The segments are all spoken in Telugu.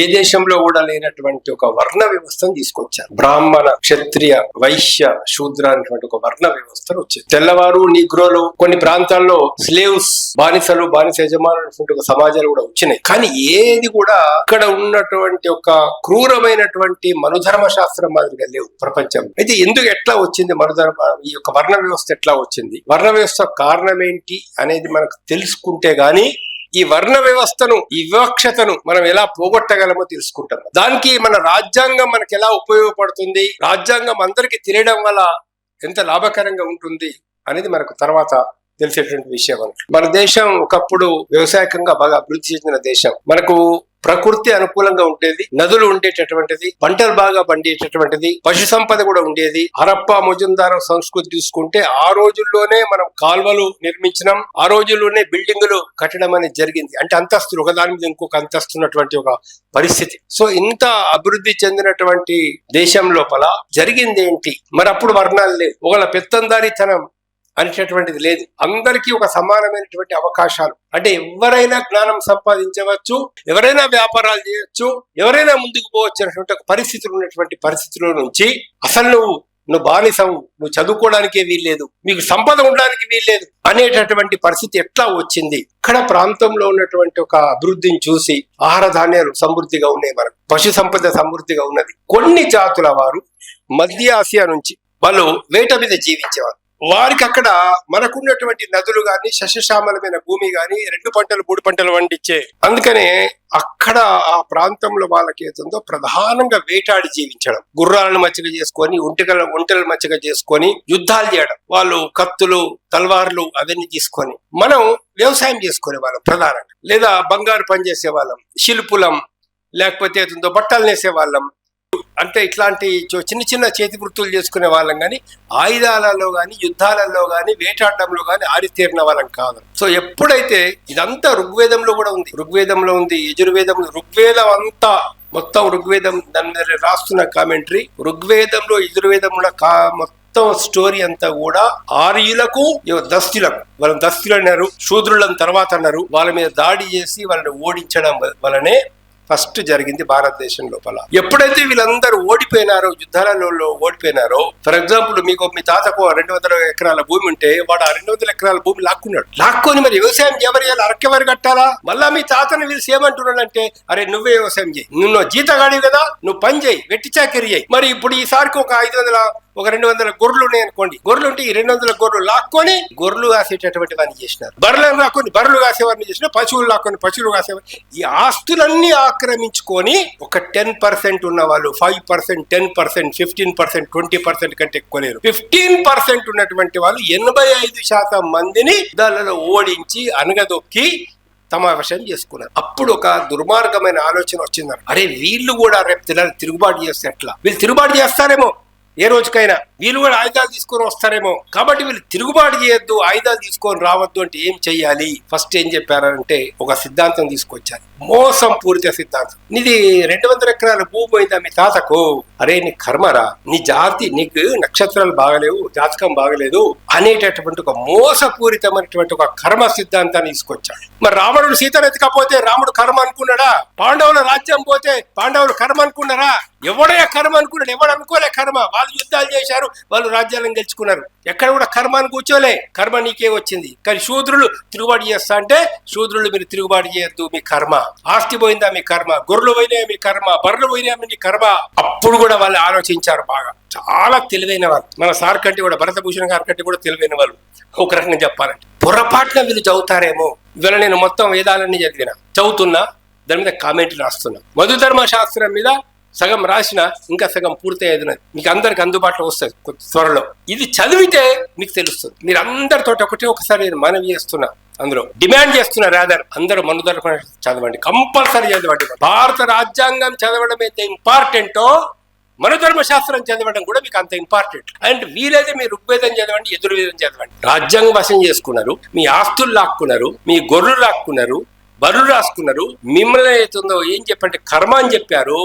ఏ దేశంలో కూడా లేనటువంటి ఒక వర్ణ వ్యవస్థను తీసుకొచ్చారు. బ్రాహ్మణ క్షత్రియ వైశ్య శూద్ర అనేటువంటి ఒక వర్ణ వ్యవస్థను వచ్చింది తెల్లవారు నిగ్రోలు కొన్ని ప్రాంతాల్లో స్లేవ్స్ బానిసలు బానిస యజమానులు ఒక సమాజాలు కూడా వచ్చినాయి. కానీ ఏది కూడా ఇక్కడ ఉన్నటువంటి ఒక క్రూరమైనటువంటి మనుధర్మ శాస్త్రం మాదిరిగా లేవు ప్రపంచం అయితే ఎందుకు ఎట్లా వచ్చింది మనుధర్మ ఈ యొక్క వర్ణ వ్యవస్థ ఎట్లా వచ్చింది? వర్ణ వ్యవస్థ కారణం ఏంటి అనేది మనకు తెలుసుకుంటే గానీ ఈ వర్ణ వ్యవస్థను ఈ వివక్షతను మనం ఎలా పోగొట్టగలమో తెలుసుకుంటాం. దానికి మన రాజ్యాంగం మనకి ఎలా ఉపయోగపడుతుంది రాజ్యాంగం అందరికీ తెలియడం వల్ల ఎంత లాభకరంగా ఉంటుంది అనేది మనకు తర్వాత తెలిసేటువంటి విషయం అన్నమాట. మన దేశం ఒకప్పుడు వ్యవసాయకంగా బాగా అభివృద్ధి చెందిన దేశం. మనకు ప్రకృతి అనుకూలంగా ఉండేది నదులు ఉండేటటువంటిది పంటలు బాగా పండేటటువంటిది పశు సంపద కూడా ఉండేది. హరప్ప ముజుందారం సంస్కృతి చూసుకుంటే ఆ రోజుల్లోనే మనం కాల్వలు నిర్మించినాం. ఆ రోజుల్లోనే బిల్డింగులు కట్టడం అనేది జరిగింది. అంటే అంతస్తులు ఒకదాని మీద ఇంకొక అంతస్తున్నటువంటి ఒక పరిస్థితి. సో ఇంత అభివృద్ధి చెందినటువంటి దేశం లోపల జరిగింది ఏంటి మరి అప్పుడు వర్ణాలు లేవు. ఒకళ్ళ పెత్తందారితనం అనేటటువంటిది లేదు. అందరికీ ఒక సమానమైనటువంటి అవకాశాలు. అంటే ఎవరైనా జ్ఞానం సంపాదించవచ్చు ఎవరైనా వ్యాపారాలు చేయొచ్చు ఎవరైనా ముందుకు పోవచ్చు ఒక పరిస్థితులు ఉన్నటువంటి పరిస్థితుల నుంచి అసలు నువ్వు నువ్వు బానిసవు నువ్వు చదువుకోవడానికే వీల్లేదు మీకు సంపద ఉండడానికి వీల్లేదు అనేటటువంటి పరిస్థితి ఎట్లా వచ్చింది? ఇక్కడ ప్రాంతంలో ఉన్నటువంటి ఒక అభివృద్ధిని చూసి ఆహార ధాన్యాలు సమృద్ధిగా ఉన్నాయి మనకు. పశు సంపద సమృద్ధిగా ఉన్నది. కొన్ని జాతుల వారు మధ్య ఆసియా నుంచి వాళ్ళు వేట మీద జీవించేవారు. వారికి అక్కడ మనకున్నటువంటి నదులు గాని శశశ్యామలమైన భూమి గాని రెండు పంటలు మూడు పంటలు వండించే అందుకనే అక్కడ ఆ ప్రాంతంలో వాళ్ళకి ఏతుందో ప్రధానంగా వేటాడి జీవించడం. గుర్రాలను మచ్చిక చేసుకొని ఒంటికల ఒంటెల మచ్చిక చేసుకొని యుద్ధాలు చేయడం. వాళ్ళు కత్తులు తల్వార్లు అవన్నీ తీసుకొని మనం వ్యవసాయం చేసుకునే వాళ్ళం ప్రధానంగా. లేదా బంగారు పని చేసే వాళ్ళం శిల్పులం లేకపోతే ఏతుందో బట్టలు నేసే వాళ్ళం అంటే ఇట్లాంటి చో- చిన్న చిన్న చేతి వృత్తులు చేసుకునే వాళ్ళం కానీ ఆయుధాలలో కానీ యుద్ధాలలో కానీ వేటాడడంలో కానీ ఆరితేరిన వాళ్ళం కాదు. సో ఎప్పుడైతే ఇదంతా ఋగ్వేదంలో కూడా ఉంది. ఋగ్వేదంలో ఉంది యజుర్వేదంలో ఋగ్వేదం అంతా మొత్తం ఋగ్వేదం దాని మీద రాస్తున్న కామెంటరీ ఋగ్వేదంలో యజుర్వేదంలో కా మొత్తం స్టోరీ అంతా కూడా ఆర్యులకు దస్తులకు. వాళ్ళని దస్తులు అన్నారు శూద్రులను తర్వాత అన్నారు. వాళ్ళ మీద దాడి చేసి వాళ్ళని ఓడించడం వలనే ఫస్ట్ జరిగింది భారతదేశం లోపల. ఎప్పుడైతే వీళ్ళందరూ ఓడిపోయినారో యుద్ధాలలో ఓడిపోయినారో ఫర్ ఎగ్జాంపుల్ మీకు మీ తాతకు రెండు వందల ఎకరాల భూమి ఉంటే వాడు ఆ రెండు వందల ఎకరాల భూమి లాక్కున్నాడు. లాక్కొని మరి వ్యవసాయం ఎవరు అరకెవరు కట్టాలా? మళ్ళా మీ తాతని వీళ్ళు ఏమంటున్నాడంటే అరే నువ్వే వ్యవసాయం చేయి. నువ్వు జీతగాడివి కదా నువ్వు పని చేయి వెట్టి చాకరీ చేయి. మరి ఇప్పుడు ఈసారికి ఒక ఐదు వందల ఒక రెండు వందల గొర్రెలు ఉన్నాయి అనుకోండి. గొర్రెలు ఉంటే ఈ రెండు వందల గొర్రెలు లాక్కొని గొర్రెలు కాసేటటువంటి వారిని చేసినారు. బర్రెలను లాక్కొని బర్రెలు కాసేవారిని చేసిన పశువులు లాక్కొని పశువులు కాసేవారు. ఈ ఆస్తులన్నీ ఆక్రమించుకొని ఒక టెన్ పర్సెంట్ ఉన్న వాళ్ళు five percent ten percent fifteen percent twenty percent కంటే ఎక్కువ లేరు. ఫిఫ్టీన్ పర్సెంట్ ఉన్నటువంటి వాళ్ళు ఎనభై ఐదు శాతం మందిని దానిలో ఓడించి అనగదొక్కి సమావేశం చేసుకున్నారు. అప్పుడు ఒక దుర్మార్గమైన ఆలోచన వచ్చింది అరే వీళ్ళు కూడా రేపు తిరుగుబాటు చేస్తే ఎట్లా? వీళ్ళు తిరుగుబాటు చేస్తారేమో. ఏ రోజుకైనా వీళ్ళు కూడా ఆయుధాలు తీసుకొని వస్తారేమో. కాబట్టి వీళ్ళు తిరుగుబాటు చేయొద్దు ఆయుధాలు తీసుకొని రావద్దు అంటే ఏం చెయ్యాలి? ఫస్ట్ ఏం చెప్పారంటే ఒక సిద్ధాంతం తీసుకొచ్చారు. మోసం పూరిత సిద్ధాంతం. నీది రెండు వందల ఎకరాల భూమి పోయిందా మీ తాతకు? అరే నీ కర్మరా నీ జాతి నీకు నక్షత్రాలు బాగలేవు జాతకం బాగలేదు అనేటటువంటి ఒక మోసపూరితమైనటువంటి ఒక కర్మ సిద్ధాంతాన్ని తీసుకొచ్చాడు మరి రావణుడు సీతను ఎత్తుకపోతే రాముడు కర్మ అనుకున్నాడా? పాండవుల రాజ్యం పోతే పాండవులు కర్మ అనుకున్నారా? ఎవడే కర్మ అనుకున్నాడు ఎవడు అనుకోలే కర్మ. వాళ్ళు యుద్ధాలు చేశారు వాళ్ళు రాజ్యాలను గెలుచుకున్నారు. ఎక్కడ కూడా కర్మ అని కూర్చోలే. కర్మ నీకే వచ్చింది. కానీ శూద్రులు తిరుగుబాటు చేస్తా అంటే శూద్రులు మీరు తిరుగుబాటు చేయొద్దు మీ కర్మ. ఆస్తి పోయిందా మీ కర్మ? గొర్రెలు పోయినా మీ కర్మ? బర్రెలు పోయినా మీ కర్మ? అప్పుడు కూడా వాళ్ళు ఆలోచించారు బాగా. చాలా తెలివైన వాళ్ళు. మన సార్ కంటే కూడా భరతభూషణ్ గారి కంటే కూడా తెలివైన వాళ్ళు. ఒక రకంగా చెప్పాలంటే. పొరపాటున వీళ్ళు చదువుతారేమో. ఇవాళ నేను మొత్తం వేదాలన్నీ చదివిన. చదువుతున్నా దాని మీద కామెంట్లు రాస్తున్నా. మధుధర్మ శాస్త్రం మీద సగం రాసిన ఇంకా సగం పూర్తి ఉన్నది. మీకు అందరికి అందుబాటులో వస్తుంది త్వరలో. ఇది చదివితే మీకు తెలుస్తుంది. మీరు అందరితో ఒకటే ఒకసారి నేను మనవి చేస్తున్నా అందులో. డిమాండ్ చేస్తున్న రాదర్ అందరూ మనుధర్మ చదవండి. కంపల్సరీ చదవండి. భారత రాజ్యాంగం చదవడం అయితే ఇంపార్టెంటో మనుధర్మ శాస్త్రం చదవడం కూడా మీకు అంత ఇంపార్టెంట్. అండ్ వీలైతే మీరు ఋగ్వేదం చదవండి ఎదురువేదం చదవండి. రాజ్యాంగ వశం చేసుకున్నారు మీ ఆస్తులు లాక్కున్నారు మీ గొర్రెలు లాక్కున్నారు బరులు రాసుకున్నారు మిమ్మల్ని ఏం చెప్పంటే కర్మ అని చెప్పారు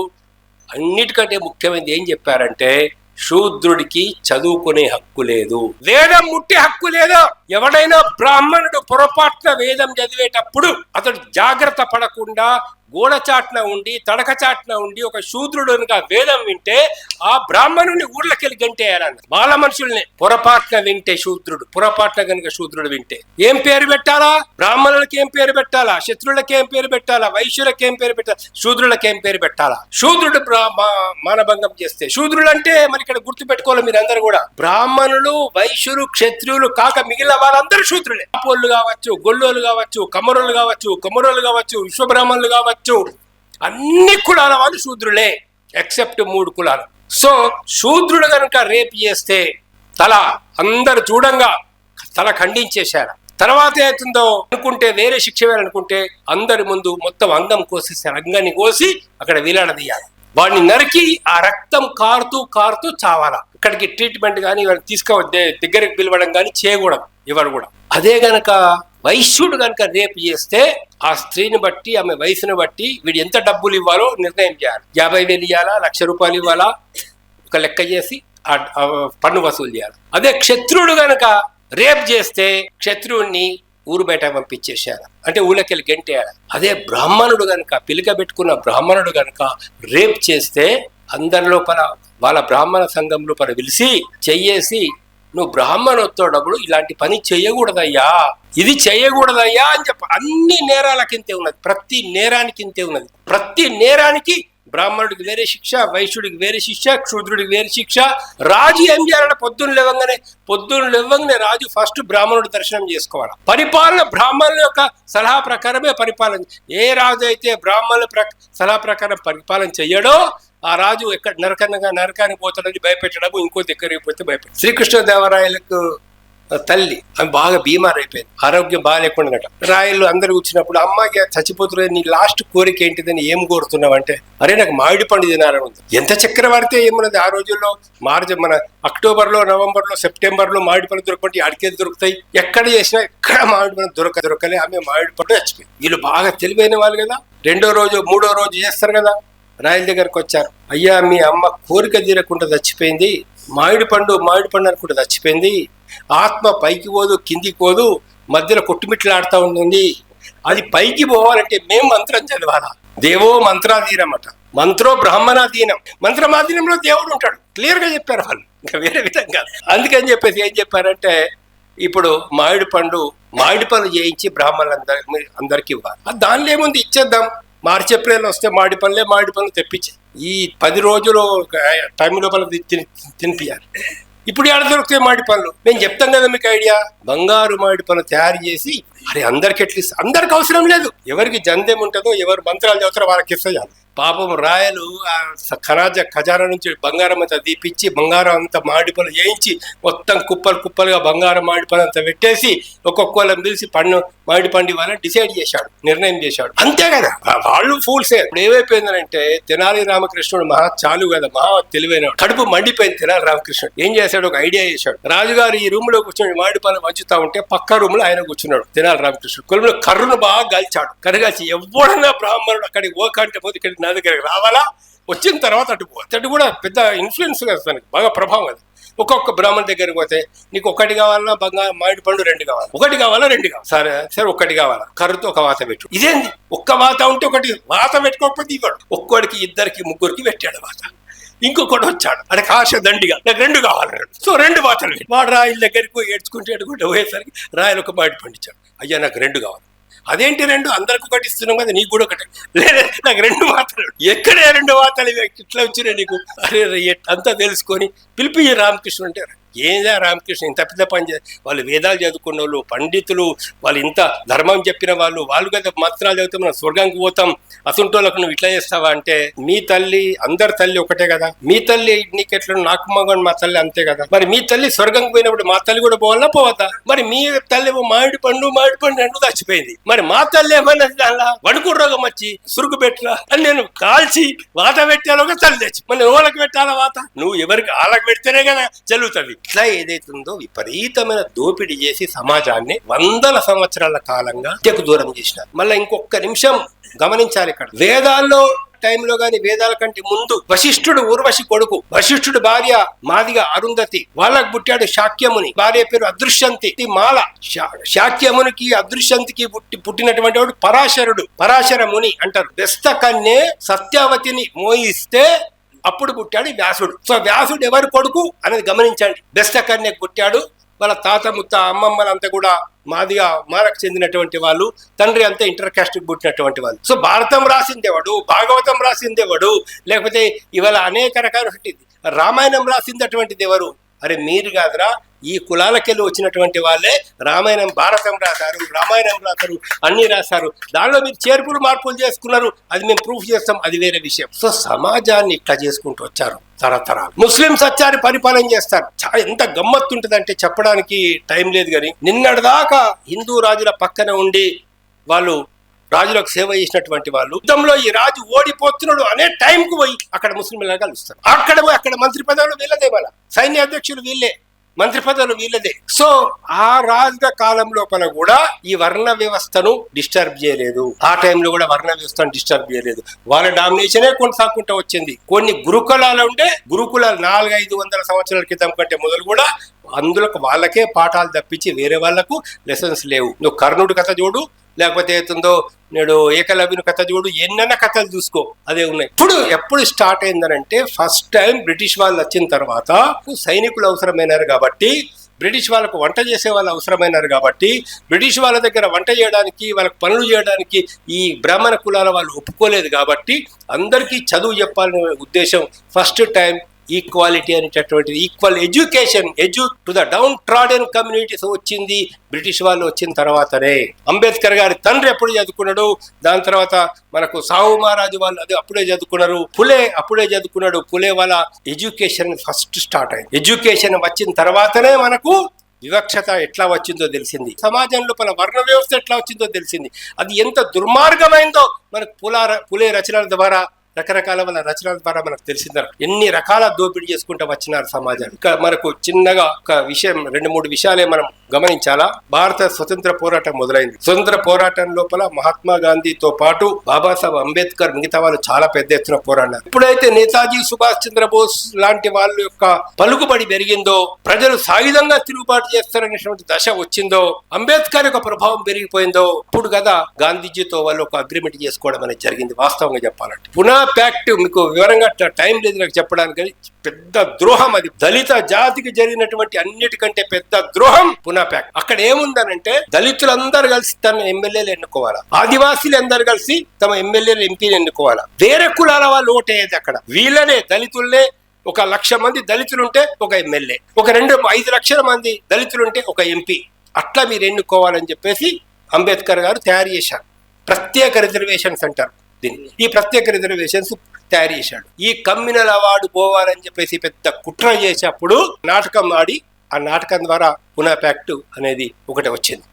అన్నిటికంటే ముఖ్యమైనది ఏం చెప్పారంటే శూద్రుడికి చదువుకునే హక్కు లేదు. వేదం ముట్టి హక్కు లేదు. ఎవడైనా బ్రాహ్మణుడు పొరపాటున వేదం చదివేటప్పుడు అతడు జాగ్రత్త పడకుండా గూడచాట్న ఉండి తడకచాట్న ఉండి ఒక శూద్రుడు కనుక వేదం వింటే ఆ బ్రాహ్మణుని ఊర్లకెళ్ళి గంటేయాలన్న. బాల మనుషుల్ని పొరపాటున వింటే శూద్రుడు పొరపాటున కనుక శూద్రుడు వింటే. ఏం పేరు పెట్టాలా? బ్రాహ్మణులకి ఏం పేరు పెట్టాలా? శత్రువులకి ఏం పేరు పెట్టాలా? వైశ్యులకి ఏం పేరు పెట్టాలా? శూద్రులకి ఏం పేరు పెట్టాలా? శూద్రుడు మానభంగం చేస్తే శూద్రుడు అంటే మరి ఇక్కడ గుర్తు పెట్టుకోవాలి మీరు అందరు కూడా. బ్రాహ్మణులు వైశ్యులు క్షత్రియులు కాక మిగిలిన వాళ్ళందరూ శూద్రులే. కాపోళ్ళు కావచ్చు గొల్లోలు కావచ్చు కమరులు కావచ్చు కొమరులు కావచ్చు విశ్వబ్రాహ్మణులు కావచ్చు అన్ని కులాల వాళ్ళు శూద్రులే ఎక్సెప్ట్ మూడు కులాలు. సో శూద్రుడు కనుక రేపు చేస్తే తల అందరు చూడంగా తల ఖండించేశారు. తర్వాత ఏతుందో అనుకుంటే వేరే శిక్ష వేయాలనుకుంటే అందరి ముందు మొత్తం అంగం కోసేసారు అంగాన్ని కోసి అక్కడ వీలాడదీయాలి వాడిని నరికి ఆ రక్తం కారుతూ కారుతూ చావాలా. ఇక్కడికి ట్రీట్మెంట్ కానీ ఇవన్నీ తీసుకువద్దే దగ్గరికి పిలవడం కానీ చేయకూడదు ఎవరు కూడా. అదే గనక వైశ్యుడు కనుక రేపు చేస్తే ఆ స్త్రీని బట్టి ఆమె వయసును బట్టి వీడు ఎంత డబ్బులు ఇవ్వాలో నిర్ణయం చేయాలి. యాభై వేలు ఇవ్వాలా లక్ష రూపాయలు ఇవ్వాలా? ఒక లెక్క చేసి ఆ పన్ను వసూలు చేయాలి. అదే క్షత్రుడు కనుక రేప్ చేస్తే క్షత్రువుని ఊరు బయట పంపించేశారు అంటే ఊళ్ళకెళ్ళి గెంటేయాలి. అదే బ్రాహ్మణుడు కనుక పిలిక పెట్టుకున్న బ్రాహ్మణుడు కనుక రేప్ చేస్తే అందరి లోపల వాళ్ళ బ్రాహ్మణ సంఘం లోపల పిలిచి చెయ్యేసి నువ్వు బ్రాహ్మణోత్తోడప్పుడు ఇలాంటి పని చేయకూడదయ్యా. ఇది చేయకూడదయ్యా అని చెప్ప అన్ని నేరాలకింతే ఉన్నది. ప్రతి నేరానికింతే ఉన్నది. ప్రతి నేరానికి బ్రాహ్మణుడికి వేరే శిక్ష వైశ్యుడికి వేరే శిక్ష క్షూద్రుడికి వేరే శిక్ష. రాజు ఏం చేయాలంటే పొద్దున్న లేవంగానే పొద్దున్న లేవంగానే రాజు ఫస్ట్ బ్రాహ్మణుడి దర్శనం చేసుకోవాలి. పరిపాలన బ్రాహ్మణుల యొక్క సలహా ప్రకారమే పరిపాలన. ఏ రాజు అయితే బ్రాహ్మణుల ప్ర సలహా ప్రకారం పరిపాలన చెయ్యడో ఆ రాజు ఎక్కడ నరకనగా నరకానికి పోతాడని భయపెట్టడము ఇంకో దగ్గరికి పోతే భయపెట్టాడు శ్రీకృష్ణదేవరాయలకు తల్లి ఆమె బాగా బీమార్ అయిపోయింది ఆరోగ్యం బాగా లేకుండా రాయలు అందరూ వచ్చినప్పుడు అమ్మాయి చచ్చిపోతున్నది నీ లాస్ట్ కోరిక ఏంటిదని ఏం కోరుతున్నావు అంటే అరే నాకు మామిడి పండు తినాలని ఉంది. ఎంత చక్కెర ఏమున్నది? ఆ రోజుల్లో మార్చి మన అక్టోబర్లో నవంబర్లో సెప్టెంబర్లో మామిడి పండు దొరకబట్టి అడికేది దొరుకుతాయి. ఎక్కడ చేసినా ఎక్కడ మామిడి పండు దొరక దొరకలే. ఆమె మామిడి పండు చచ్చిపోయింది. వీళ్ళు బాగా తెలివైన వాళ్ళు కదా. రెండో రోజు మూడో రోజు చేస్తారు కదా. రాయల దగ్గరకు వచ్చారు. అయ్యా మీ అమ్మ కోరిక తీరకుండా చచ్చిపోయింది. మామిడి పండు మామిడి పండు అనుకుంటే చచ్చిపోయింది. ఆత్మ పైకి పోదు కిందికి పోదు మధ్యలో కొట్టుమిట్లాడుతూ ఉంటుంది అది పైకి పోవాలంటే మేం మంత్రం చదవాలా? దేవో మంత్రాధీనం అట మంత్రో బ్రాహ్మణాధీనం. మంత్రమాధీనంలో దేవుడు ఉంటాడు. క్లియర్గా చెప్పారు వాళ్ళు. ఇంకా వేరే విధంగా అందుకని చెప్పేసి ఏం చెప్పారంటే ఇప్పుడు మామిడి పండు మామిడి పనులు చేయించి బ్రాహ్మణులందరి అందరికి ఇవ్వాలి. దానిలో ఏముంది? ఇచ్చేద్దాం. మార్చి ఏప్రిల్ వస్తే మాడి పనులే మాడి పనులు తెప్పించి. ఈ పది రోజులు టైం లోపల తినిపించాలి తిని ఇప్పుడు ఎక్కడ దొరుకుతాయి మాడి పనులు మేము చెప్తాం కదా మీకు ఐడియా. బంగారు మాడి పనులు తయారు చేసి మరి అందరికి ఎట్లీస్ట్ అందరికి అవసరం లేదు. ఎవరికి జందేం ఉంటుందో ఎవరు మంత్రాలు చదువుతారో వాళ్ళకి ఇస్తే పాపం రాయలు ఆ ఖరాజ ఖజానా నుంచి బంగారం అంతా తీపిచ్చి బంగారం అంతా మాడిపలు చేయించి మొత్తం కుప్పలు కుప్పలుగా బంగారం మాడిపలు అంతా పెట్టేసి ఒక్కొక్కళ్ళని పిలిచి పండు మామిడి పండు ఇవ్వాలని డిసైడ్ చేశాడు నిర్ణయం చేశాడు. అంతే కదా? వాళ్ళు ఫూల్సే. ఇప్పుడు ఏమైపోయిందంటే తెనాలి రామకృష్ణుడు మహా చాలు కదా మహా తెలివైన కడుపు మండిపోయింది తెనాలి రామకృష్ణుడు. ఏం చేశాడు? ఒక ఐడియా చేశాడు. రాజుగారు ఈ రూమ్లో కూర్చొని మామిడి వంచుతా ఉంటే పక్క రూమ్లో ఆయన కూర్చున్నాడు తెనాలి రామకృష్ణుడు. కొలుములో కర్రును బాగా గాల్చాడు. కరగాల్చి ఎవడన్నా బ్రాహ్మణుడు అక్కడికి ఓకంటే పోతే ఇక్కడికి నా దగ్గరికి రావాలా? వచ్చిన తర్వాత అటు అతడు అటు కూడా పెద్ద ఇన్ఫ్లుయెన్స్ కదా తనకి బాగా ప్రభావం అది. ఒక్కొక్క బ్రాహ్మణ దగ్గరికి పోతే నీకు ఒకటి కావాలా? బంగారు మామిడి పండు రెండు కావాలి? ఒకటి కావాలా? రెండు కావాలి? సరే సరే ఒకటి కావాలా? కర్రతో ఒక వాత పెట్టు. ఇదేంది? ఒక్క వాత ఉంటే ఒకటి వాత పెట్టుకోకపోతే ఇవ్వడు. ఒక్కోడికి ఇద్దరికి ముగ్గురికి పెట్టాడు వాత. ఇంకొకటి వచ్చాడు. అది కాశ దండిగా. నాకు రెండు కావాలి? రెండు. సో రెండు వాతలు వాడు రాయల దగ్గరికి ఏడ్చుకుంటే ఏడ్చుకుంటూ పోయేసరికి రాయలు ఒక మామిడి పండించాడు అయ్యా నాకు రెండు కావాలి? అదేంటి రెండు? అందరికి ఒకటి ఇస్తున్నాం కదా నీకు కూడా ఒకటి. లేదా నాకు రెండు మాత్రలు. ఎక్కడే రెండు మాత్రలు ఇట్లా వచ్చినాయి నీకు? అరే అంతా తెలుసుకొని పిలిపి రామకృష్ణ అంటే ఏదా రామకృష్ణ ఇంత పెద్ద పని వాళ్ళు వేదాలు చదువుకున్న వాళ్ళు పండితులు వాళ్ళు ఇంత ధర్మం చెప్పిన వాళ్ళు వాళ్ళు కదా మంత్రాలు చదివితే మనం స్వర్గంకి పోతాం. అసంటోళ్ళకు నువ్వు ఇట్లా చేస్తావా అంటే మీ తల్లి అందరి తల్లి ఒకటే కదా. మీ తల్లి నీకు ఎట్లా నాకు మగన్ మా తల్లి అంతే కదా. మరి మీ తల్లి స్వర్గంకి పోయినప్పుడు మా తల్లి కూడా పోవాలా పోవద్దా? మరి మీ తల్లి మామిడి పండు మామిడి పండు రెండు చచ్చిపోయింది. మరి మా తల్లి ఏమన్నా దానిలా వణుకు రోగం వచ్చి సురుకు పెట్టరా అని నేను కాల్చి వాత పెట్టాలో తల్లి తెచ్చి మరి ఓళ్ళకి పెట్టాలా వాత? నువ్వు ఎవరికి వాళ్ళకి పెడితేనే కదా చెల్లుతుంది ఇట్లా ఏదైతుందో విపరీతమైన దోపిడీ చేసి సమాజాన్ని వందల సంవత్సరాల కాలంగా విద్యకు దూరం చేసినారు. మళ్ళీ ఇంకొక నిమిషం గమనించాలి ఇక్కడ. వేదాల్లో టైంలో గాని వేదాల కంటే ముందు వశిష్ఠుడు ఊర్వశి కొడుకు వశిష్ఠుడు భార్య మాదిగా అరుంధతి వాళ్ళకు పుట్టాడు శాక్యముని. భార్య పేరు అదృశ్యంతి. మాల శా- శాక్యమునికి అదృశ్యంతికి పుట్టి పుట్టినటువంటి వాడు పరాశరుడు పరాశర ముని అంటారు. బెస్త కన్నే సత్యావతిని మోయిస్తే అప్పుడు పుట్టాడు వ్యాసుడు. సో వ్యాసుడు ఎవరు కొడుకు అనేది గమనించండి. బెస్త పుట్టాడు. వాళ్ళ తాత ముత్త అమ్మమ్మలంతా కూడా మాదిగా మారకు చెందినటువంటి వాళ్ళు తండ్రి అంతా ఇంటర్ కాస్ట్ పుట్టినటువంటి వాళ్ళు. సో భారతం రాసిందేవాడు భాగవతం రాసిందేవాడు లేకపోతే ఇవాళ అనేక రకాలైనటువంటి రామాయణం రాసిందటువంటిది ఎవరు? అరే మీరు కాదురా ఈ కులాలకెళ్ళి వచ్చినటువంటి వాళ్ళే రామాయణం భారతం రాశారు రామాయణం రాశారు అన్నీ రాశారు. దానిలో మీరు చేర్పులు మార్పులు చేసుకున్నారు. అది మేము ప్రూఫ్ చేస్తాం. అది వేరే విషయం. సో సమాజాన్ని ఇట్లా చేసుకుంటూ వచ్చారు తరతరాలు. ముస్లింస్ వచ్చారు పరిపాలన చేస్తారు. చాలా ఎంత గమ్మత్తు ఉంటుందంటే చెప్పడానికి టైం లేదు కానీ నిన్నటిదాకా హిందూ రాజుల పక్కన ఉండి వాళ్ళు రాజులకు సేవ చేసినటువంటి వాళ్ళు యుద్ధంలో ఈ రాజు ఓడిపోతున్నాడు అనే టైంకు పోయి అక్కడ ముస్లింలు కలుస్తారు. అక్కడ పోయి అక్కడ మంత్రి పదవులు వీళ్ళదే మన సైన్య అధ్యక్షులు వీళ్ళే. మంత్రి పదవులు వీళ్ళదే. సో ఆ రాజుల కాలం లోపల కూడా ఈ వర్ణ వ్యవస్థను డిస్టర్బ్ చేయలేదు. ఆ టైంలో కూడా వర్ణ వ్యవస్థను డిస్టర్బ్ చేయలేదు. వాళ్ళ డామినేషనే కొనసాగుకుంటూ వచ్చింది. కొన్ని గురుకులాలు ఉంటే గురుకులాలు నాలుగైదు వందల సంవత్సరాల క్రితం కంటే మొదలు కూడా అందులో వాళ్ళకే పాఠాలు తప్పించి వేరే వాళ్ళకు లెసన్స్ లేవు. నువ్వు కర్ణుడి కథ చూడు లేకపోతే ఏతుందో నేడు ఏకలవ్యుని కథ చూడు ఎన్నెన్న కథలు చూసుకో. అదే ఉన్నాయి. ఇప్పుడు ఎప్పుడు స్టార్ట్ అయిందనంటే ఫస్ట్ టైం బ్రిటిష్ వాళ్ళు వచ్చిన తర్వాత సైనికులు అవసరమైనారు కాబట్టి బ్రిటిష్ వాళ్ళకు వంట చేసే వాళ్ళు అవసరమైనారు కాబట్టి బ్రిటిష్ వాళ్ళ దగ్గర వంట చేయడానికి వాళ్ళకి పనులు చేయడానికి ఈ బ్రాహ్మణ కులాల వాళ్ళు ఒప్పుకోలేదు కాబట్టి అందరికీ చదువు చెప్పాలనే ఉద్దేశం ఫస్ట్ టైం ఈక్వాలిటీ అనేటటువంటిది equal education edu to the downtrodden communities వచ్చింది బ్రిటిష్ వాళ్ళు వచ్చిన తర్వాతనే. అంబేద్కర్ గారి తండ్రి ఎప్పుడు చదువుకున్నాడు దాని తర్వాత మనకు సాహు మహారాజు వాళ్ళు అది అప్పుడే చదువుకున్నారు పులే అప్పుడే చదువుకున్నాడు పులే వాళ్ళ ఎడ్యుకేషన్ ఫస్ట్ స్టార్ట్ అయింది. ఎడ్యుకేషన్ వచ్చిన తర్వాతనే మనకు వివక్షత ఎట్లా వచ్చిందో తెలిసింది. సమాజం లోపల వర్ణ వ్యవస్థ ఎట్లా వచ్చిందో తెలిసింది. అది ఎంత దుర్మార్గమైందో మనకు పులార పులే రచనల ద్వారా రకరకాల మన రచనల ద్వారా మనకు తెలిసింది ఎన్ని రకాల దోపిడీ చేసుకుంటూ వచ్చినారు సమాజాన్ని ఇక మనకు చిన్నగా ఒక విషయం రెండు మూడు విషయాలే మనం గమనించాలా? భారత స్వతంత్ర పోరాటం మొదలైంది. స్వతంత్ర పోరాటం లోపల మహాత్మా గాంధీతో పాటు బాబాసాహెబ్ అంబేద్కర్ మిగతా వాళ్ళు చాలా పెద్ద ఎత్తున పోరాడారు ఎప్పుడైతే నేతాజీ సుభాష్ చంద్రబోస్ లాంటి వాళ్ళ యొక్క పలుకుబడి పెరిగిందో ప్రజలు సాయుధంగా తిరుగుబాటు చేస్తారనేటువంటి దశ వచ్చిందో అంబేద్కర్ యొక్క ప్రభావం పెరిగిపోయిందో ఇప్పుడు కదా గాంధీజీతో వాళ్ళు ఒక అగ్రిమెంట్ చేసుకోవడం అనేది జరిగింది. వాస్తవంగా చెప్పాలంటే. పునా ఫ్యాక్ట్ మీకు వివరంగా టైం లేదు నాకు చెప్పడానికి పెద్ద ద్రోహం అది. దళిత జాతికి జరిగినటువంటి అన్నిటికంటే పెద్ద ద్రోహం పునా ప్యాక్ట్ అక్కడ ఏముందనంటే దళితులందరూ కలిసి తమ ఎమ్మెల్యేలు ఎన్నుకోవాలా. ఆదివాసీలు అందరు కలిసి తమ ఎమ్మెల్యేలు ఎంపీలు ఎన్నుకోవాలా. వేరే కులాల వాళ్ళు ఓటేది అక్కడ. వీళ్ళనే దళితుల్నే ఒక లక్ష మంది దళితులుంటే ఒక ఎమ్మెల్యే. ఒక రెండు ఐదు లక్షల మంది దళితులుంటే ఒక ఎంపీ. అట్లా మీరు ఎన్నుకోవాలని చెప్పేసి అంబేద్కర్ గారు తయారు చేశారు. ప్రత్యేక రిజర్వేషన్స్ అంటారు దీన్ని ఈ ప్రత్యేక రిజర్వేషన్స్ తయారు చేశాడు. ఈ కమ్యూనల్ అవార్డు పోవాలని చెప్పేసి పెద్ద కుట్ర చేసేప్పుడు నాటకం ఆడి ఆ నాటకం ద్వారా పునా ప్యాక్ట్ అనేది ఒకటి వచ్చింది.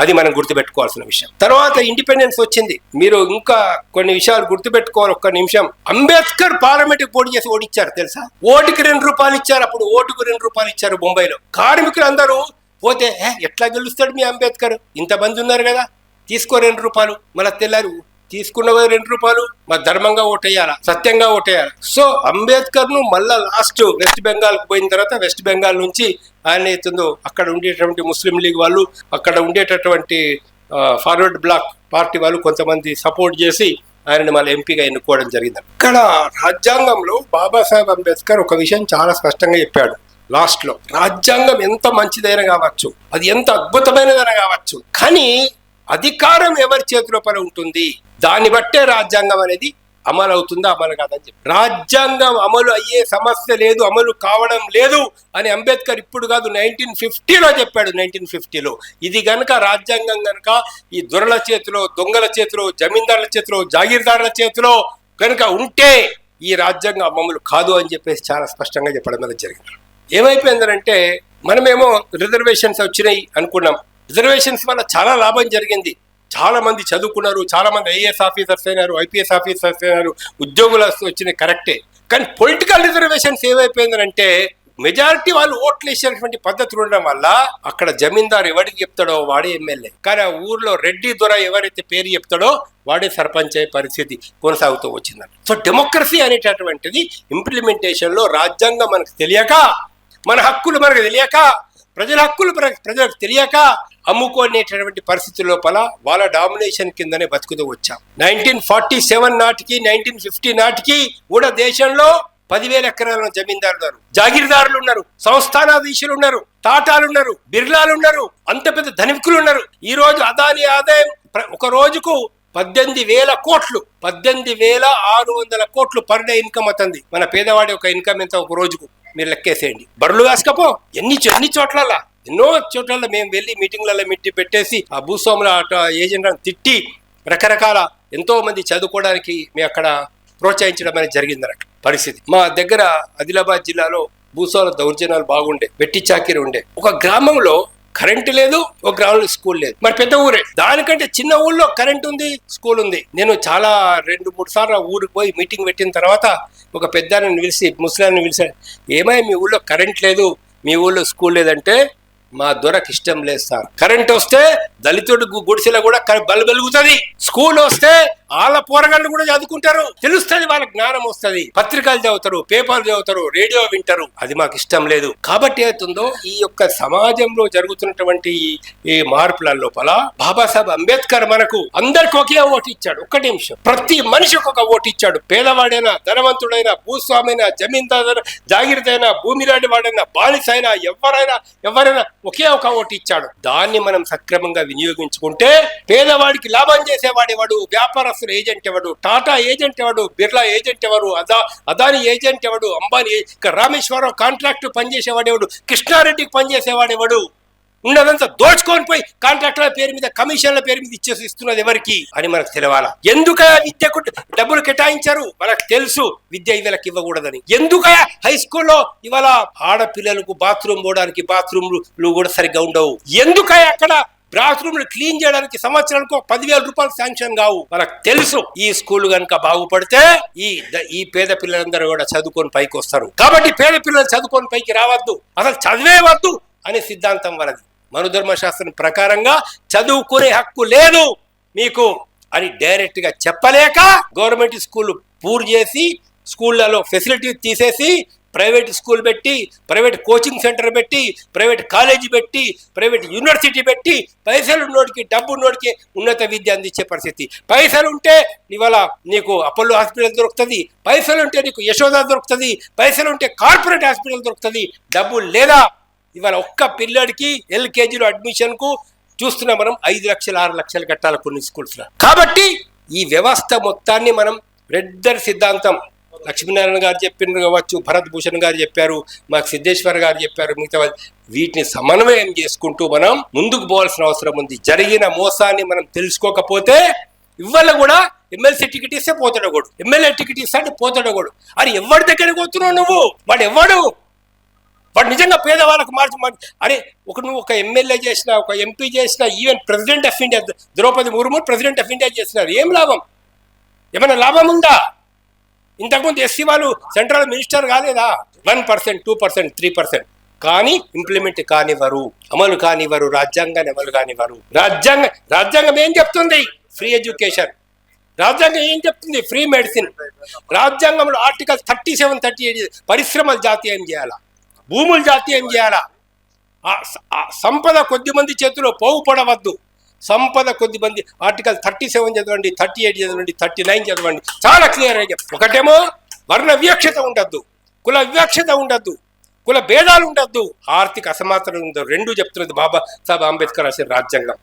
అది మనం గుర్తుపెట్టుకోవాల్సిన విషయం. తర్వాత ఇండిపెండెన్స్ వచ్చింది. మీరు ఇంకా కొన్ని విషయాలు గుర్తుపెట్టుకోవాలి ఒక్క నిమిషం. అంబేద్కర్ పార్లమెంట్ పోటీ చేసి ఓడిచ్చారు తెలుసా? ఓటుకి రెండు రూపాయలు ఇచ్చారు అప్పుడు ఓటుకు రెండు రూపాయలు ఇచ్చారు బొంబాయిలో. కార్మికులు అందరూ పోతే ఎట్లా గెలుస్తాడు మీ అంబేద్కర్? ఇంతమంది ఉన్నారు కదా తీసుకో రెండు రూపాయలు మళ్ళీ తెల్లారు తీసుకున్న రెండు రూపాయలు మరి ధర్మంగా ఓటేయాలా? సత్యంగా ఓటేయాలి? సో అంబేద్కర్ను మళ్ళా లాస్ట్ వెస్ట్ బెంగాల్ పోయిన తర్వాత వెస్ట్ బెంగాల్ నుంచి ఆయన అవుతుందో అక్కడ ఉండేటటువంటి ముస్లిం లీగ్ వాళ్ళు అక్కడ ఉండేటటువంటి ఫార్వర్డ్ బ్లాక్ పార్టీ వాళ్ళు కొంతమంది సపోర్ట్ చేసి ఆయనని మళ్ళీ ఎంపీగా ఎన్నుకోవడం జరిగింది. ఇక్కడ రాజ్యాంగంలో బాబాసాహెబ్ అంబేద్కర్ ఒక విషయం చాలా స్పష్టంగా చెప్పాడు. లాస్ట్లో రాజ్యాంగం ఎంత మంచిదైనా కావచ్చు అది ఎంత అద్భుతమైనదైనా కావచ్చు కానీ అధికారం ఎవరి చేతిలో పని ఉంటుంది? దాన్ని బట్టే రాజ్యాంగం అనేది అమలు అవుతుందా అమలు కాదని చెప్పి. రాజ్యాంగం అమలు అయ్యే సమస్య లేదు అమలు కావడం లేదు అని అంబేద్కర్ ఇప్పుడు కాదు నైన్టీన్ ఫిఫ్టీలో చెప్పాడు నైన్టీన్ ఫిఫ్టీలో. ఇది గనక రాజ్యాంగం గనక ఈ దొరల చేతిలో దొంగల చేతిలో జమీందారుల చేతిలో జాగీర్దారుల చేతిలో కనుక ఉంటే ఈ రాజ్యాంగం అమలు కాదు అని చెప్పేసి చాలా స్పష్టంగా చెప్పడం అనేది జరిగింది. ఏమైపోయిందనంటే మనమేమో రిజర్వేషన్స్ వచ్చినాయి అనుకున్నాం. రిజర్వేషన్స్ వల్ల చాలా లాభం జరిగింది. చాలా మంది చదువుకున్నారు చాలా మంది ఐఏఎస్ ఆఫీసర్స్ అయినారు ఐపీఎస్ ఆఫీసర్స్ అయినారు ఉద్యోగులు వచ్చినాయి కరెక్టే. కానీ పొలిటికల్ రిజర్వేషన్స్ ఏమైపోయిందంటే మెజారిటీ వాళ్ళు ఓట్లు వేసేటువంటి పద్ధతులు ఉండడం వల్ల అక్కడ జమీందారు ఎవరికి చెప్తాడో వాడే ఎమ్మెల్యే. కానీ ఆ ఊర్లో రెడ్డి దొర ఎవరైతే పేరు చెప్తాడో వాడే సర్పంచ్ అయ్యే పరిస్థితి కొనసాగుతూ వచ్చిందంట. సో డెమోక్రసీ అనేటటువంటిది ఇంప్లిమెంటేషన్లో రాజ్యాంగం మనకు తెలియక మన హక్కులు మనకు తెలియక ప్రజల హక్కులు మనకు ప్రజలకు తెలియక అమ్ముకునేటటువంటి పరిస్థితి లోపల వాళ్ళ డామినేషన్ కిందనే బతుకుతూ వచ్చాం. నైన్టీన్ ఫార్టీ సెవెన్ నాటికి నైన్టీన్ ఫిఫ్టీ నాటికి కూడా దేశంలో పదివేల ఎకరాల జమీందారులు ఉన్నారు జాగీర్దారులు ఉన్నారు సంస్థానాధీశులు ఉన్నారు టాటాలు ఉన్నారు బిర్లాలు ఉన్నారు అంత పెద్ద ధనికులు ఉన్నారు. ఈ రోజు అదాని ఆదాయం ప్ర- ఒక రోజుకు పద్దెనిమిది వేల కోట్లు పద్దెనిమిది వేల ఆరు వందల కోట్లు పర్ డే ఇన్కమ్ అవుతుంది. మన పేదవాడి ఒక ఇన్కమ్ ఎంత ఒక రోజుకు? మీరు లెక్కేసేయండి. బరులు వేసుకపో ఎన్ని ఎన్ని చోట్ల ఎన్నో చోట్ల మేము వెళ్ళి మీటింగ్లలో మిట్టి పెట్టేసి ఆ భూస్వాముల ఏజెంట్ తిట్టి రకరకాల ఎంతో మంది చదువుకోవడానికి మేము అక్కడ ప్రోత్సహించడం అనేది జరిగింది అన్నట్టు పరిస్థితి. మా దగ్గర ఆదిలాబాద్ జిల్లాలో భూస్వాముల దౌర్జన్యాలు బాగుండే వెట్టి చాకిరి ఉండే. ఒక గ్రామంలో కరెంటు లేదు ఒక గ్రామంలో స్కూల్ లేదు. మరి పెద్ద ఊరే. దానికంటే చిన్న ఊళ్ళో కరెంట్ ఉంది స్కూల్ ఉంది. నేను చాలా రెండు మూడు సార్లు ఆ ఊరికి పోయి మీటింగ్ పెట్టిన తర్వాత ఒక పెద్దాన్ని పిలిచి ముసలాన్ని పిలిచాను ఏమై మీ ఊళ్ళో కరెంట్ లేదు మీ ఊళ్ళో స్కూల్ లేదంటే మా దొరకు ఇష్టం లేదు సార్. కరెంట్ వస్తే దళితుడు గుడిసెలో కూడా క- బలు వెలుగుతుంది. స్కూల్ వస్తే వాళ్ళ పోరగాళ్ళు కూడా చదువుకుంటారు. తెలుస్తుంది వాళ్ళ జ్ఞానం వస్తుంది. పత్రికలు చదువుతారు పేపర్లు చదువుతారు రేడియో వింటారు. అది మాకు ఇష్టం లేదు. కాబట్టి ఏతుందో ఈ యొక్క సమాజంలో జరుగుతున్నటువంటి ఈ- మార్పుల లోపల బాబాసాహెబ్ అంబేద్కర్ మనకు అందరికి ఒకే ఓటు ఇచ్చాడు. ఒక్క నిమిషం. ప్రతి మనిషికి ఒక ఓటు ఇచ్చాడు. పేదవాడైనా ధనవంతుడైనా భూస్వామైనా జమీందారు జాగిరిదైనా భూమిలాంటి వాడైనా బానిసైనా ఎవరైనా ఎవరైనా ఒకే ఒక ఓటు ఇచ్చాడు. దాన్ని మనం సక్రమంగా వినియోగించుకుంటే పేదవాడికి లాభం చేసేవాడేవాడు? వ్యాపార వ్యాపారస్తుల ఏజెంట్ ఎవడు? టాటా ఏజెంట్ ఎవడు? బిర్లా ఏజెంట్ ఎవరు? అదా అదాని ఏజెంట్ ఎవడు? అంబానీ ఏ- ఇక రామేశ్వరం కాంట్రాక్ట్ పనిచేసేవాడేవాడు కృష్ణారెడ్డికి పనిచేసేవాడేవాడు ఉన్నదంతా దోచుకొని పోయి కాంట్రాక్టుల పేరు మీద కమిషన్ల పేరు మీద ఇచ్చేసి ఇస్తున్నది ఎవరికి? అని మనకు తెలవాలా. ఎందుకయా విద్యకు డబ్బులు కేటాయించారు? మనకు తెలుసు విద్య వీళ్ళకి ఇవ్వకూడదని. ఎందుకయా హై స్కూల్లో ఇవాళ ఆడపిల్లలకు బాత్రూమ్ పోవడానికి బాత్రూమ్లు కూడా సరిగ్గా ఉండవు? ఎందుకయా అక్కడ బాత్రూమ్లు క్లీన్ చేయడానికి సంవత్సరానికి ఒక పదివేల రూపాయలు శాంక్షన్ కావు. మనకు తెలుసు ఈ స్కూల్ కనుక బాగుపడితే ఈ ఈ పేద పిల్లలందరూ కూడా చదువుకొని పైకి వస్తారు. కాబట్టి పేద పిల్లలు చదువుకొని పైకి రావద్దు అసలు చదివే వద్దు అనే సిద్ధాంతం వలది. మనుధర్మ శాస్త్రం ప్రకారంగా చదువుకునే హక్కు లేదు మీకు అని డైరెక్ట్గా చెప్పలేక గవర్నమెంట్ స్కూల్ పూర్ చేసి స్కూళ్ళలో ఫెసిలిటీ తీసేసి ప్రైవేట్ స్కూల్ పెట్టి ప్రైవేట్ కోచింగ్ సెంటర్ పెట్టి ప్రైవేట్ కాలేజీ పెట్టి ప్రైవేట్ యూనివర్సిటీ పెట్టి పైసలు ఉన్నోడికి డబ్బు ఉన్నోడికి ఉన్నత విద్య అందించే పరిస్థితి. పైసలు ఉంటే ఇవాళ నీకు అపోలో హాస్పిటల్ దొరుకుతుంది పైసలు ఉంటే నీకు యశోద దొరుకుతుంది పైసలు ఉంటే కార్పొరేట్ హాస్పిటల్ దొరుకుతుంది డబ్బు లేదా? ఇవాళ ఒక్క పిల్లడికి ఎల్కేజీలో అడ్మిషన్కు చూస్తున్నాం మనం ఐదు లక్షలు ఆరు లక్షలు కట్టాలి కొన్ని స్కూల్స్లో. కాబట్టి ఈ వ్యవస్థ మొత్తాన్ని మనం రెడ్డర్ సిద్ధాంతం లక్ష్మీనారాయణ గారు చెప్పిన కావచ్చు భరత్ భూషణ్ గారు చెప్పారు మాకు సిద్ధేశ్వర్ గారు చెప్పారు మిగతా వీటిని సమన్వయం చేసుకుంటూ మనం ముందుకు పోవాల్సిన అవసరం ఉంది. జరిగిన మోసాన్ని మనం తెలుసుకోకపోతే ఇవాళ కూడా ఎమ్మెల్సీ టికెట్ ఇస్తే పోతాడు ఎమ్మెల్యే టికెట్ ఇస్తే పోతాడు కూడా. అది ఎవరి దగ్గరికి పోతున్నావు నువ్వు? వాడు ఎవడు? వాడు నిజంగా పేదవాళ్ళకు మార్చి మార్చి అరే ఒక నువ్వు ఒక ఎమ్మెల్యే చేసిన ఒక ఎంపీ చేసిన even president of India Draupadi Murmu president of India చేసినారు. ఏం లాభం? ఏమైనా లాభం ఉందా? ఇంతకుముందు ఎస్సీ వాళ్ళు సెంట్రల్ మినిస్టర్ కాలేదా? One percent two percent three percent. కానీ ఇంప్లిమెంట్ కానివ్వరు అమలు కానివ్వరు రాజ్యాంగాన్ని అమలు కానివ్వరు. రాజ్యాంగ రాజ్యాంగం ఏం చెప్తుంది? ఫ్రీ ఎడ్యుకేషన్ రాజ్యాంగం ఏం చెప్తుంది? ఫ్రీ మెడిసిన్ రాజ్యాంగంలో article thirty seven thirty eight పరిశ్రమలు జాతీయం చేయాలా? భూములు జాతీయం చేయాలా? సంపద కొద్ది మంది చేతిలో పోగుపడవద్దు. సంపద కొద్ది మంది ఆర్టికల్ థర్టీ సెవెన్ చదవండి థర్టీ ఎయిట్ చదవండి థర్టీ నైన్ చదవండి. చాలా క్లియర్ అయ్యా ఒకటేమో వర్ణ వివక్షత ఉండద్దు కుల వివక్షత ఉండద్దు కుల భేదాలు ఉండద్దు. ఆర్థిక అసమానతలు ఉండదు రెండు చెప్తున్నది బాబా సాహెబ్ అంబేద్కర్ రాసిన రాజ్యాంగం.